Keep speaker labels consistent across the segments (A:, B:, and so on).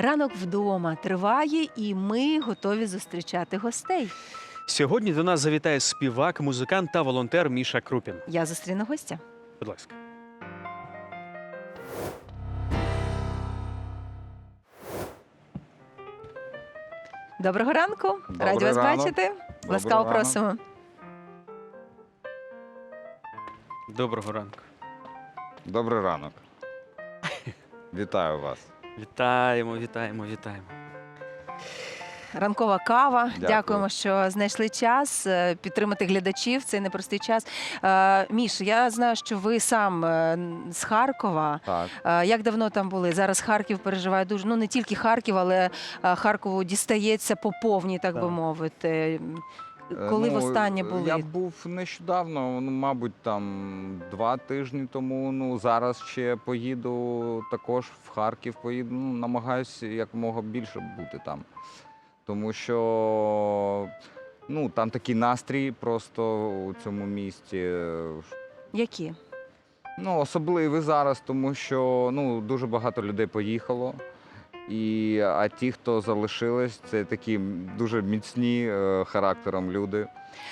A: Ранок вдома триває, і ми готові зустрічати гостей.
B: Сьогодні до нас завітає співак, музикант та волонтер Міша Крупін.
A: Я зустріну гостя.
B: Будь ласка.
A: Доброго ранку.
C: Добрий
A: Раді вас
C: ранок.
A: бачити.
C: Добрий
A: Ласкаво
C: ранок.
A: просимо.
B: Доброго ранку.
C: Добрий ранок. Вітаю вас.
B: Вітаємо, вітаємо, вітаємо.
A: Ранкова кава.
C: Дякую.
A: Дякуємо, що знайшли час е, підтримати глядачів. в Цей непростий час. Е, Міш, я знаю, що ви сам е, з Харкова.
C: Так.
A: Як давно там були? Зараз Харків переживає дуже. Ну не тільки Харків, але Харкову дістається по повній, так би мовити.
C: Е,
A: Коли
C: ну,
A: востаннє були?
C: Я був нещодавно, ну, мабуть, там два тижні тому. Ну, зараз ще поїду також в Харків, поїду. Ну, намагаюся якомога більше бути там. Тому що ну, там такий настрій просто у цьому місті. е,
A: Які?
C: Ну, особливий зараз, тому що ну, дуже багато людей поїхало. І, а ті, хто залишились, це такі дуже міцні е, характером люди.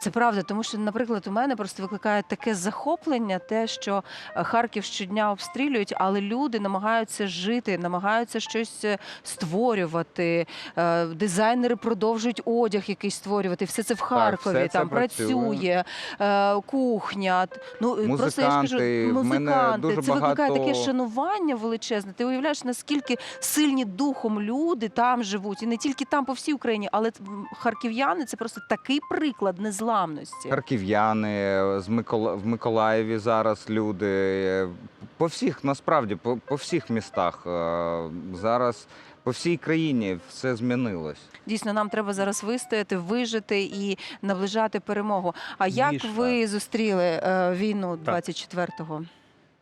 A: Це правда, тому що, наприклад, у мене просто викликає таке захоплення, те, що е, Харків щодня обстрілюють, але люди намагаються жити, намагаються щось е, створювати. Е, Дизайнери продовжують одяг якийсь створювати. Все це в Харкові.
C: все це
A: там
C: працює.
A: працює е, кухня. Ну просто я ж кажу,
C: Музиканти. В мене
A: музиканти.
C: дуже
A: це викликає таке шанування величезне. Ти уявляєш, наскільки сильні духом люди там живуть, і не тільки там, по всій Україні, але харків'яни це просто такий приклад незламності.
C: Харків'яни, з Микола... в Миколаєві зараз люди. е, По всіх, насправді, по, по всіх містах. е, Зараз по всій країні все змінилось.
A: Дійсно, нам треба зараз вистояти, вижити і наближати перемогу. А як ви зустріли е, війну
B: Так.
A: 24-го?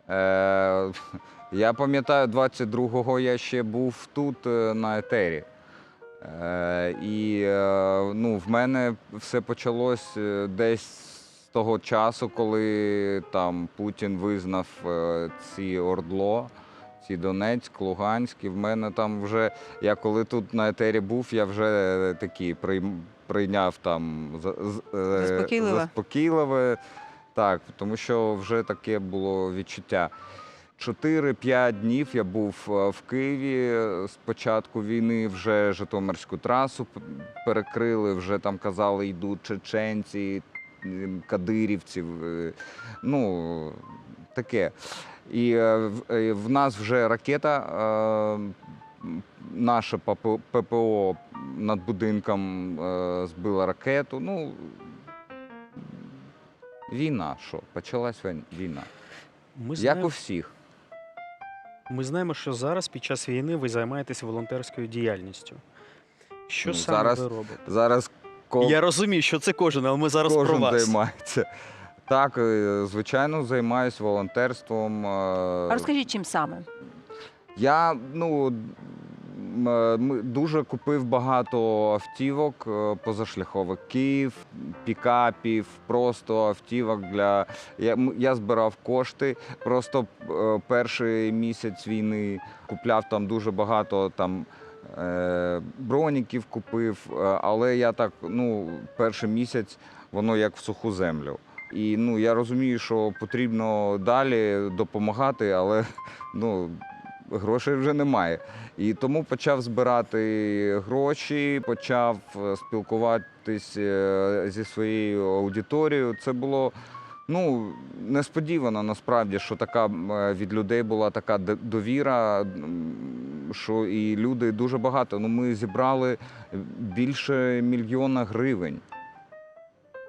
C: Е, я пам'ятаю, 22-го я ще був тут е, на етері. Е, і е, ну, в мене все почалось десь з того часу, коли там Путін визнав ці Ордло, ці Донецьк, Луганськ. І в мене там вже, я коли тут на етері був, я вже такий прийм- прийняв там
A: Заспокійливе.
C: заспокійливе. Так, тому що вже таке було відчуття. 4-5 днів я був е, в Києві з початку війни, вже Житомирську трасу перекрили, вже там казали, йдуть чеченці, кадирівці. е, Ну, таке. І е, в- е, нас вже ракета, е, наше ППО над будинком е, збила ракету. Ну, війна, що? Почалась війна.
B: Ми
C: Як
B: знаємо,
C: у всіх.
B: Ми знаємо, що зараз під час війни ви займаєтесь волонтерською діяльністю. Що
C: Ну,
B: саме
C: зараз
B: ви робите?
C: Зараз ко-
B: Я розумію, що це кожен, але ми зараз про
C: кожен
B: вас.
C: займається. Так, е, звичайно, займаюся волонтерством. е,
A: А розкажіть, чим саме?
C: Я ну дуже купив багато автівок, е, позашляховиків, пікапів, просто автівок для. Я, я збирав кошти. Просто е, перший місяць війни купляв там дуже багато там. е, Броніків купив, е, але я так, ну, перший місяць воно як в суху землю. І ну, я розумію, що потрібно далі допомагати, але ну, грошей вже немає. І тому почав збирати гроші, почав е, спілкуватись е, зі своєю аудиторією. Це було ну, несподівано насправді, що така е, від людей була така довіра, що і люди дуже багато. Ну, ми зібрали більше мільйона гривень.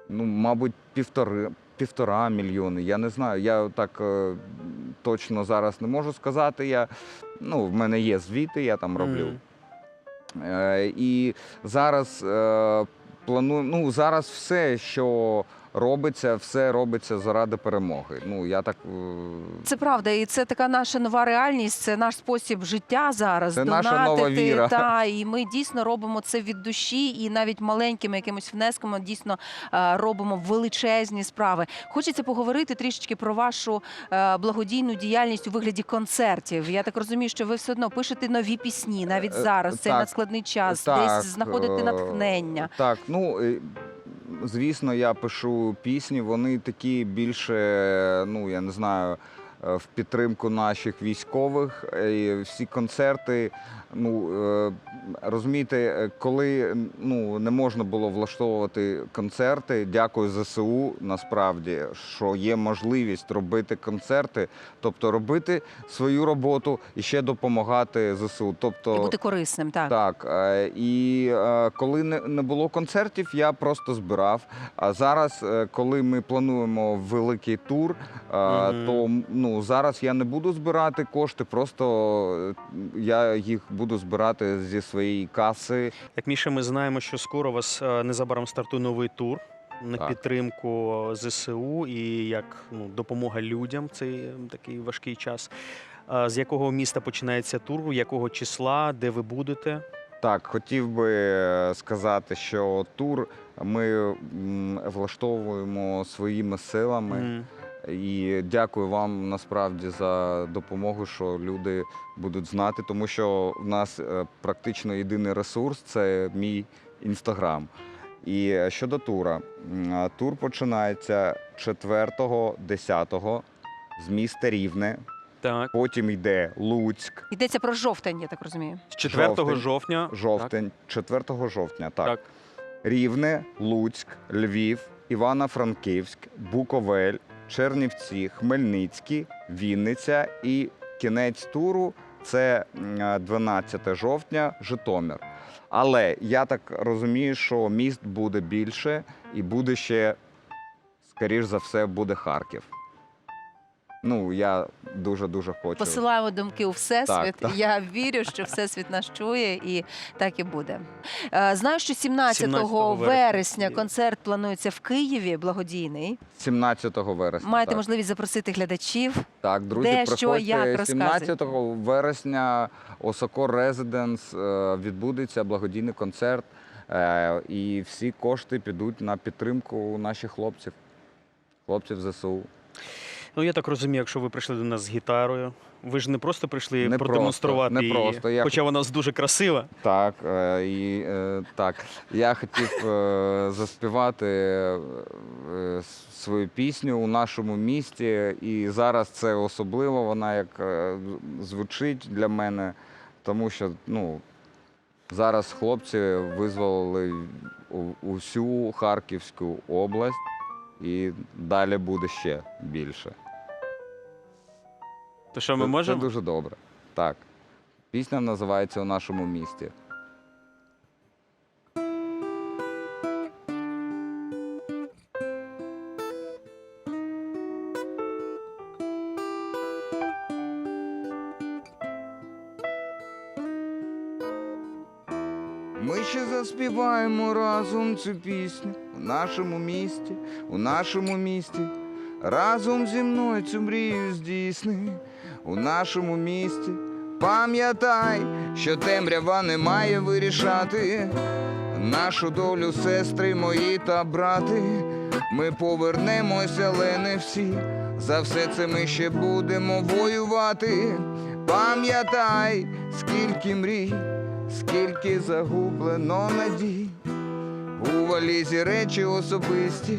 C: Ну, мабуть, півтори. Півтора мільйони, я не знаю. Я так точно зараз не можу сказати. Я, ну, в мене є звіти, я там роблю.
B: Mm.
C: Е, і зараз е, планую, ну зараз все, що робиться, все робиться заради перемоги. Ну я так е,
A: Це правда, і це така наша нова реальність. Це наш спосіб життя зараз.
C: Це наша нова віра.
A: Та, і ми дійсно робимо це від душі, і навіть маленькими якимось внесками дійсно е, робимо величезні справи. Хочеться поговорити трішечки про вашу е, благодійну діяльність у вигляді концертів. Я так розумію, що ви все одно пишете нові пісні навіть зараз.
C: так,
A: надскладний час,
C: так,
A: десь знаходите
C: е,
A: натхнення.
C: Так, ну звісно, я пишу пісні. Вони такі більше, ну я не знаю, в підтримку наших військових. І всі концерти. Ну е, розумієте, е, коли ну не можна було влаштовувати концерти. Дякую ЗСУ. Насправді, що є можливість робити концерти, тобто робити свою роботу і ще допомагати ЗСУ. Тобто
A: І бути корисним, так.
C: так, е, і е, коли не, було концертів, я просто збирав. А зараз, е, коли ми плануємо великий тур, е,
B: Мгм.
C: то м, ну зараз я не буду збирати кошти, просто е, я їх буду збирати зі своєї каси.
B: Як Міша, ми знаємо, що скоро у вас е, незабаром стартує новий тур на
C: Так.
B: підтримку ЗСУ і як ну, допомога людям в цей е, такий важкий час. З якого міста починається тур, якого числа, де ви будете?
C: Так, хотів би е, сказати, що тур ми влаштовуємо своїми силами.
B: М.
C: І дякую вам насправді за допомогу, що люди будуть знати, тому що в нас е, практично єдиний ресурс це мій інстаграм. І е, щодо тура, тур починається 4-10 з міста Рівне,
B: Так,
C: потім йде Луцьк,
A: Йдеться про жовтень, я так розумію.
B: з 4
C: Жовтень.
B: жовтня.
C: жовтень, 4 жовтня.
B: Так.
C: Так.
B: так.
C: Рівне, Луцьк, Львів, Івано-Франківськ, Буковель, Чернівці, Хмельницький, Вінниця і кінець туру це 12 жовтня, Житомир. Але я так розумію, що міст буде більше і буде ще, скоріш за все, буде Харків. Ну, я дуже-дуже хочу.
A: Посилаємо думки у всесвіт.
C: Так, так.
A: Я вірю, що всесвіт нас чує, і так і буде. Е, Знаю, що 17,
B: 17
A: вересня концерт планується в Києві, благодійний.
C: 17 вересня.
A: Маєте
C: так.
A: можливість запросити глядачів.
C: Так, друзі,
A: Де, що, як, розказуйте.
C: 17 вересня Осокор Резиденс відбудеться благодійний концерт. е, І всі кошти підуть на підтримку наших хлопців, хлопців ЗСУ.
B: Ну я так розумію, якщо ви прийшли до нас з гітарою, ви ж не просто прийшли
C: Не
B: продемонструвати
C: просто, не
B: її,
C: просто. Я
B: хоча вона дуже красива.
C: Так, е, і е, так. Я хотів е, заспівати е, свою пісню у нашому місті, і зараз це особливо. Вона як е, звучить для мене, тому що ну, зараз хлопці визволили усю Харківську область, і далі буде ще більше.
B: То що ми
C: Це-
B: можемо?
C: Це дуже добре. Так. Пісня називається у нашому місті. Ми ще заспіваємо разом цю пісню у нашому місті, у нашому місті. Разом зі мною цю мрію здійсни у нашому місті. Пам'ятай, що темрява не має вирішати нашу долю, сестри мої та брати. Ми повернемося, але не всі. За все це ми ще будемо воювати. Пам'ятай, скільки мрій, скільки загублено надій. У валізі речі особисті.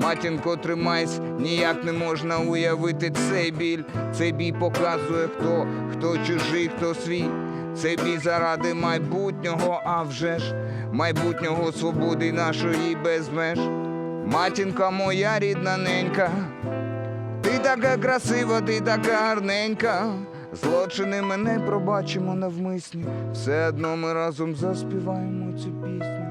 C: Матінко, тримайся, ніяк не можна уявити цей біль. Цей бій показує, хто, хто чужий, хто свій. Цей бій заради майбутнього, а вже ж майбутнього свободи нашої без меж. Матінка моя рідна ненька, Ти така красива, ти така гарненька. Злочини ми не пробачимо навмисні. Все одно ми разом заспіваємо цю пісню.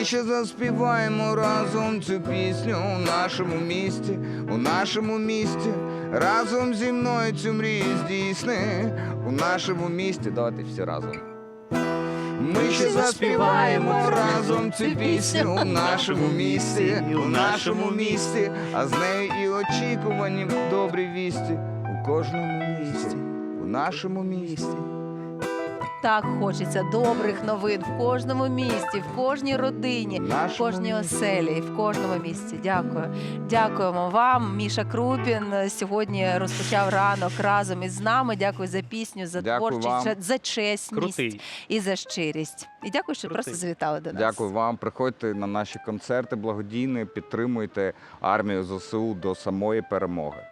C: Ми ще заспіваємо разом цю пісню у нашому місті, у нашому місті. Разом зі мною цю мрію здійсни у нашому місті. Давайте всі разом. Ми ще заспіваємо разом цю пісню у нашому місті, у нашому місті, а з нею і очікувані добрі вісті у кожному місті, у нашому місті.
A: Так хочеться добрих новин в кожному місті, в кожній родині. В кожній
C: місті.
A: оселі, в кожному місці. Дякую. Дякуємо вам. Міша Крупін сьогодні розпочав ранок разом із нами. Дякую за пісню, за
C: Дякую
A: творчість,
C: вам.
A: за чесність
B: Крутий.
A: і за щирість. І дякую, що
B: Крутий.
A: просто завітали до нас.
C: Дякую вам. Приходьте на наші концерти благодійні, підтримуйте армію ЗСУ до самої перемоги.